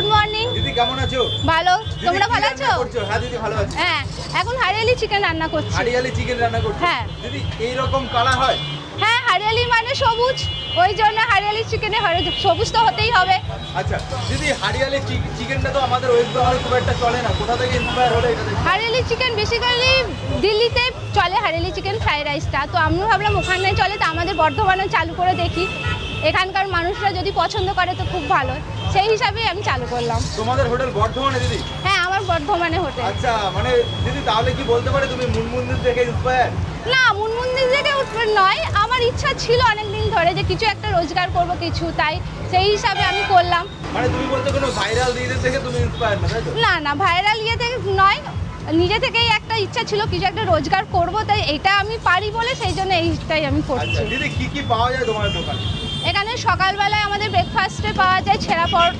Good morning দিদি কেমন আছো? ভালো। তোমরা ভালো আছো? হ্যাঁ দিদি ভালো আছি। হ্যাঁ এখন হারিয়ালি চিকেন রান্না করছি। হারিয়ালি চিকেন রান্না করছ? হ্যাঁ। দিদি এই রকম কালার হয়? হ্যাঁ হারিয়ালি মানে সবুজ। ওই জন্য হারিয়ালি চিকেনে সবুজ তো হতেই হবে। আচ্ছা দিদি হারিয়ালি চিকেনটা তো আমাদের ওয়েস্ট বেঙ্গলে খুব একটা চলে না। কোথা থেকে ইন্সপায়ার হলো এটা? হারিয়ালি চিকেন বেসিক্যালি দিল্লিতে চলে হারিয়ালি চিকেন ফ্রাইড রাইসটা তো আমিও ভাবলাম ওখানে চলে তো আমাদের বর্ধমানে চালু করে দেখি। এখানকার মানুষরা যদি পছন্দ করে তো খুব ভালো। সেই হিসাবেই আমি চালু করলাম। তোমাদের হোটেল বর্ধমানে দিদি? হ্যাঁ আমার বর্ধমানে হোটেল। আচ্ছা মানে দিদি তাহলে কি বলতে পারে তুমি মুনমুন্দির থেকে ইন্সপায়ার না মুনমুন্দির থেকে উঠবে নয়। আমার ইচ্ছা ছিল অনেক দিন ধরে যে কিছু একটা রোজগার করব কিছু তাই সেই হিসাবে আমি করলাম। মানে তুমি বলতে কোনো ভাইরাল দিদির থেকে তুমি ইন্সপায়ার না না না ভাইরাল ইয়ে থেকে নয়। নিজে থেকেই একটা ইচ্ছা ছিল কিছু একটা রোজগার করব তাই এটা আমি পারি বলে সেই জন্য এইটাই আমি আচ্ছা করছি। দিদি কি কি পাওয়া যায় তোমার দোকানে? সকালবেলায় আমাদের ব্রেকফাস্টে পাওয়া যায় ছেঁড়া পরোটা।